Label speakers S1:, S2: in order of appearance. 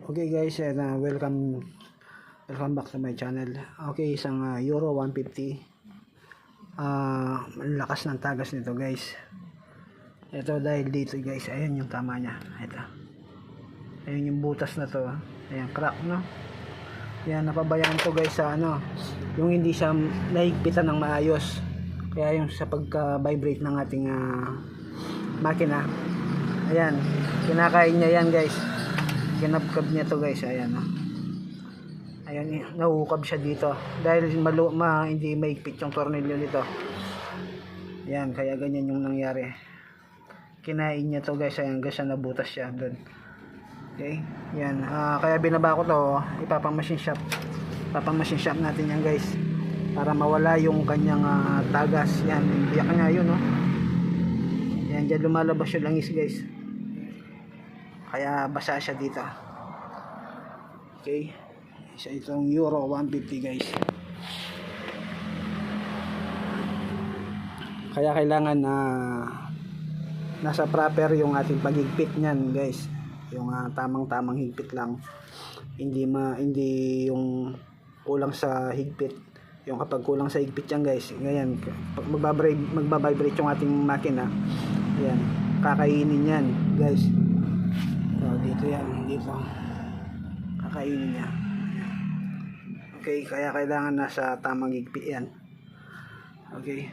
S1: Okay guys, and uh, welcome welcome back to my channel. Okay, isang uh, Euro 150. Ah, ang lakas ng tagas nito guys. Ito dahil dito guys, ayan yung tama niya. Ito. Ayan yung butas na to. ah. Ayan, crack no. Yan, napabayaan to guys sa ano, yung hindi siya naigpitan ng maayos. Kaya yung sa pagka-vibrate ng ating ah, makina, ayan, kinakain niya yan guys. Kinabkab niya to guys, ayan oh. Ayan, eh, naukab siya dito. Dahil malu ma, hindi maigpit yung tornilyo nito. Ayan, kaya ganyan yung nangyari. Kinain niya to guys, ayan, kasi nabutas siya doon. Okay, yan. Ah, kaya binaba ko to, ipapang machine shop. Ipapang machine shop natin yan guys. Para mawala yung kanyang ah, tagas. Yan, biyak niya yun, no? Yan, dyan lumalabas yung langis guys. Kaya basa siya dito. Okay. Isa itong Euro 150 guys. Kaya kailangan na nasa proper yung ating pagigpit niyan guys. Yung ah, tamang-tamang higpit lang. Hindi ma hindi yung kulang sa higpit. Yung kapag kulang sa higpit yan guys, ganyan, pag magbabrate, magbabibrate yung ating makina, ayan, kakainin yan guys. So, dito yan, dito. Kakainin niya. Okay, kaya kailangan nasa tamang higpit yan. Okay.